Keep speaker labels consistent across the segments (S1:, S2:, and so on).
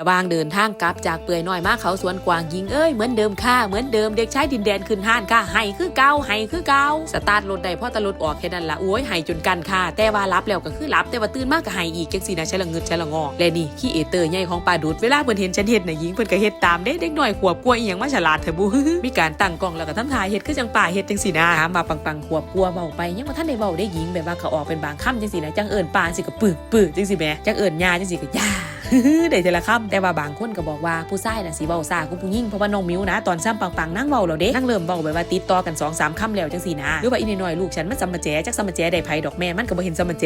S1: ระวางเดินทางกลับจากเปื่อยน้อยมาเขาสวนกวางยิงเอ้ยเหมือนเดิมค่ะเหมือนเดิมเด็กชายดินแดนขึ้นห้านค่ะไห้คือเก่าไห้คือเก่าสตาร์ทรถได้พ่อตะรถออกแค่นั้นละโอ้ยไห้จนกันค่ะ แต่ว่ารับแล้วก็คือรับแต่ว่าตื่นมากก็ไห้อีกจังสีนะใช่ละเงินใช่ละงอและนี่ขี้เอเตอร์ใหญ่ของปลาดูดเวลาเพิ่นเห็นฉันเฮ็ดน่ะยิงเพิ่นก็เฮ็ดตามเด้เด็กน้อยขวบกลัวอีหยังมาฉลาดเถอะบุมีการตั้งกล้องแล้วก็ทำทายเฮ็ดคือจังป่าเฮ็ดจังสีนะถามมาปังๆขวบกลัวเว้าไปยังบ่ทันได้เว้าได้ยิงแบบว่าเขาออกเป็นบางคำจังสีนะจังเอิ้นปลาสิก็ปึกปึกจังสิแหมจังเอิ้นยาจังสิก็ยา ได้แต่ละคำแต่ว่าบางคนก็บอกว่าผู้ชายน่ะสิเว้าซากูผู้หญิงเพราะว่าน้องมิวนะ ตอนซ้ำปังๆนั่งเว้าแล้วเด้นั่งเริ่มเว้าแบบว่าติดต่อกัน2อสามคำแล้วจังสี่นะหรือว่าอีน้อยลูกฉันมันซัมมาแจจักซัมมาแจได้ไผดอกแม่มันก็บ่เห็นซัมมาแจ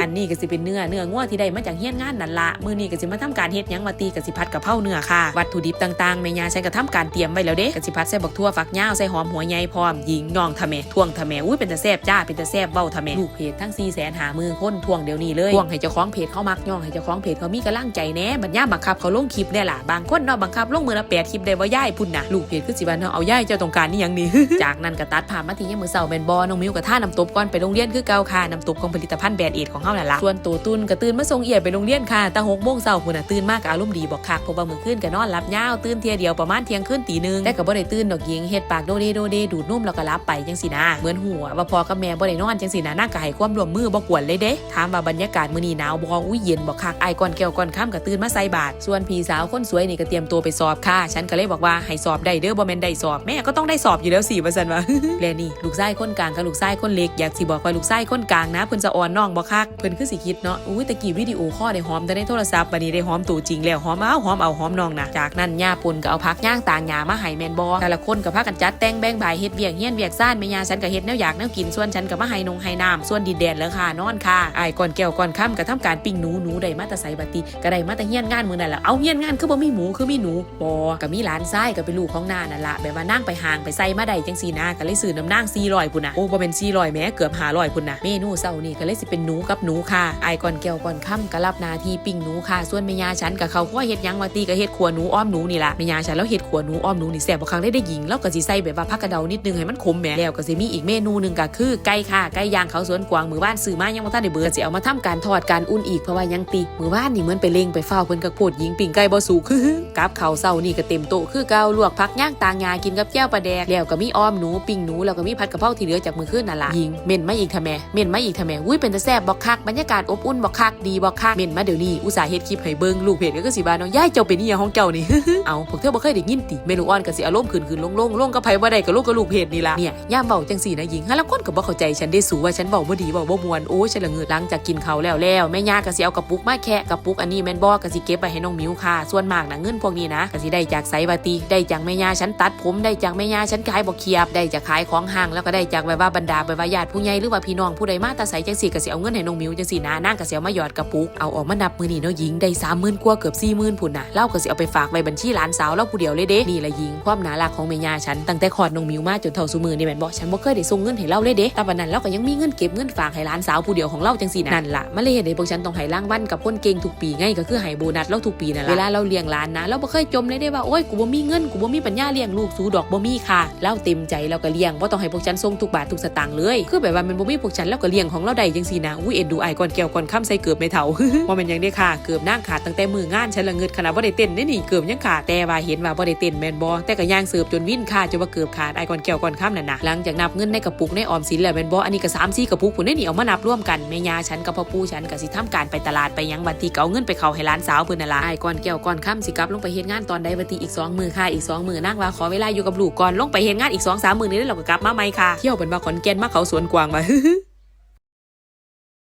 S1: อันนี้ก็สิเป็นเนื้อเนื้องัวที่ได้มาจากเฮียนงานนั่นละมื้อนี้ก็สิมาทำการเฮ็ดหยังมาตีกับสิพัดกะเพราเนื้อค่ะวัตถุดิบต่างๆแม่ยาฉันก็ทำการเตรียมไว้แล้วเด้กะสิพัดใส่บักทั่วฝักยาวใส่หอมหัวใหญ่พร้อมยิงย่องทะแม่ท่วงทะแม่อุ้ยเป็นตาแซ่บจ้าเป็นตาแซ่บเว้าทะแม่ลูกเพจทั้ง4แสนหามือคนท่วงเดี๋ยวนี้เลยท่วงให้เจ้าของเพจเขามักย่องให้เจ้าของเพจเขามีกำลังใจแหน่บัดยามบังคับเขาลงคลิปได้ล่ะบางคนเนาะบังคับลงมือละแปดคลิปได้บ่ย่ายพุ่นน่ะลูกเพจคือสิว่าเนาะเอาย่ายเจ้าต้องการนี่หยังนี่จากนั้นก็ตัดภาพมาที่ยามมื้อเช้าแม่นบ่น้องมิวกับท่าน้ำตบก่อนไปโรงเรียนคือเก่าค่ะน้ำตบของผลิตภัณฑ์แบรนด์เอทของเฮานั่นล่ะส่วนตัวตุนก็ตื่นมาส่งเอี่ยไปโรงเรียนค่ะตั้ง6โมงเช้าพุ่นน่ะตื่นมากก็อารมณ์ดีบอกคักเพราะว่ามื้อคืนก็นอนหลับยาวตื่นเที่ยเดียวประมาณเที่ยงคืนตีหนึงแต่ก็บ่ได้ตื่นดอกหญิงเฮ็ดปากโดเดโดเดดูดนมแล้วก็หลับไปจังซี่นะเหมือนหัวว่าพ่อกับแม่บ่ได้นอนจังซี่นะนางก็ให้ความร่วมมือบ่กวนเลยเด้ถามว่าบรรยากาศมื้อนี้หนาวบ่อุ้ยเย็นบ่คักอ้ายก่อนแก้วก่อนค่ำก็ตื่นมาใส่บาตรส่วนพี่สาวคนสวยนี่ก็เตรียมตัวไปสอบค่ะ ฉันก็เลยบอกว่าให้สอบได้เด้อบ่แม่นได้สอบแม่ก็ต้องได้สอบอยู่แล้วสิว่าซั่นว่าและนี่ลูกชายคนกลางกับลูกชายคนเล็กอยากสิบอกว่าลูกชายคนกลางนะเพิ่นจะอ่อนน้องบ่คักเพิ่นคือสิคิดเนาะอุ้ยตะกี้วิดีโอคอได้หอมแต่ในโทรศัพท์บัดนี้ได้หอมตัวจริงแล้วหอมเอาหอมเอาหอมน้องนะจากนั้นย่าปุ่นก็เอาพักย่างต่างหญ้ามาให้แม่นบ่แต่ละคนก็พากันจัดแต่งแบ่งบ่ายเฮ็ดเวียกเฮียนเวียกซ่านแม่ย่าฉันก็เฮ็ดแนวอยากแนวกินส่วนฉันก็มาให้นงให้น้ำส่วนดินแดนแล้วค่ะนอนค่ะอ้าก่อนแก้วก่อนค่ำก็ทำการปิ้งหนูหนูได้มาแต่ไสบัติก็ได้มาแต่เฮียนงานมือนั่นแหละเอาเฮียนงานคือบ่มีหมูคือมีหนูบ่ก็มีหลานชายก็เป็นลูกของนานั่นละแบบว่านั่งไปห่างไปใส่มาได้จังซี่นะก็เลยซื้อน้ำนาง400พุ่นนะโอ้บ่แม่น400แม้เกือบ500พุ่นนะเมนูเช้านี้ก็เลยสิเป็นหนูกับหนูค่ะไอ้ก่อนแก้วก่อนค่ำก็รับหน้าที่ปิ้งหนูค่ะ ส่วนแม่ยาฉันก็เขาครัวเฮ็ดยังวาติก็เฮ็ดขัวหนูอ้อมหนูนี่ล่ะแม่ยาฉันแล้วเฮ็ดขัวหนูอ้อมหนูนี่แซ่บบ่ครั้งได้ได้หญิงแล้วก็สิใส่แบบว่าผักกระเดานิดนึงให้มันขมแหมแล้วก็สิมีอีกเมนูนึงก็คือไก่ค่ะไก่ย่างเขาสวนกวางมือบ้านซื้อมายังบ่ทันได้เบิดสิเอามาทำการทอดการอุ่นอีกเพราะว่ายังติมือบ้านนี่เหมือนไปเล่งไปเฝ้าเพิ่นก็โพดหญิงปิ้งไก่บ่สุกกับข้าวเช้านี่ก็เต็มโต๊ะคือเก่าลวกผักย่างตางงากินกับแก้วปลาแดกแล้วก็มีอ้อมหนูปิ้งหนูแล้วก็มีผัดกะเพราที่เหลือจากมื้อคืนนั่นล่ะหญิงเม่นมาอีกทำแมเม่นมาอีกทำแมอุ้ยเป็นตาแซ่บบ่คักบรรยากาศอบอุ่นบ่คักดีบ่คักเม่นมาเดี๋ยวนี้อุตส่าห์เฮ็ดคลิปให้เบิ่งลูกเพจก็คือสิว่าเนาะยายเจ้าเป็นอีหยังของเจ้านี่เอาพวกเธอบ่เคยได้ยินติเมนูอ่อนก็สิอารมณ์ขึ้นขึ้นลงลงลงกับไผบ่ได้ก็ลูกกับลูกเพจนี่ล่ะเนี่ยย่ามเว้าจังซี่นะหญิงฮะแล้วคนก็บ่เข้าใจฉันได้สูว่าฉันเว้าบ่ดีเว้าบ่ม่วนโอ้ฉันละเงิดหลังจากกินข้าวแล้วแล้วแม่ย่าก็สิเอากระปุกมาแคะกระปุกอันนี้แม่นบ่ก็สิเก็บไว้ให้น้องมิวค่ะ ส่วนมากนะเงินพวกนี้นะก็สิได้จากไสวาติได้จากแม่ย่าฉันตัดผมได้จากแม่ย่าฉันขายบ่เขียบได้จากขายของห้างแล้วก็ได้จากแบบว่าบรรดาแบบว่าญาติผู้ใหญ่หรือว่าพี่น้องผู้ใดมาตาใสจังซี่ก็สิเอาเงินให้น้องมิวจังซี่นะนางก็สิเอามาหยอดกระปุกเอาออกมานับมือนี้เนาะหญิงได้30,000กว่าเกือบ40,000พุ่นน่ะเล่าก็สิเอาไปฝากไว้บัญชีหลานสาวเล่าผู้เดียวเลยเด้นี่ละหญิงความน่ารักของแม่ย่าฉันตั้งแต่คอดน้องมิวมาจนเท่าซุมือนี่แม่นบ่ฉันบ่เคยได้ส่งเงินให้เล่าเลยเด้แต่วันนั้นเราก็ยังมีเงินเก็บเงินฝากให้หลานสาวผู้เดียวของเราจังซี่นะนั่นล่ะมันเลยเด้พวกฉันต้องให้รางวัลกับคนเก่งทุกปีไงก็คือให้โบนัสเราทุกปีนั่นแหละเวลาเราเลี้ยงหลานนะ เราบ่เคยจมเลยได้ว่าโอ๊ยกูบ่มีเงินกูบ่มีปัญญาเลี้ยงลูกสูดอกบ่มีค่ะเราเต็มใจเราก็เลี้ยงบ่ต้องให้พวกฉันส่งทุกบาททุกสตางค์เลย คือแบบว่ามันบ่มีพวกฉันแล้วก็เลี้ยงของเราได้จังซี่นะอุ้ยเอ็นดูไอ้ก่อนแก้วก่อนค่ำใส่เกือบไม่เท่าบ่แม่นหยังเด้ค่ะเกือบนางขาดตั้งแต่มืองานฉันละเงิดขนาดบ่ได้เต้นได้นี่เกือบยังขาดแต่ว่าเห็นว่าบ่ได้เต้นแม่นบ่แต่ก็ย่างเสิร์ฟจนวิ่นค่ะจนว่าเกือบขาดไอ้ก่อนแก้วก่อนค่ำนั่นน่ะหลังจากนับเงินในกระปุกในออมสินแล้วแม่นบ่อันนี้ก็3 4กระปุกพุ่นได้นี่เอามานับร่วมกันแม่ย่าฉันกับพ่อปู่ฉันก็สิทำการไปตลาดไปยังบัดทีก็เอาเงินไปเข้าให้ร้านสาวเพิ่นน่ะล่ะอ้ายก่อนแก้วก่อนค่ำสิกลับลงไปเฮ็ดงานตอนใดบัดทีอีกสองมื้อค่ะอีกสองมื้อนางว่าขอเวลาอยู่กับลูกก่อนลงไปเฮ็ดงานอีก2 3มื้อนี้แล้วเราก็กลับมาใหม่ค่ะเที่ยวเป็นว่าขอนแก่นมาเขาสวนกวางมา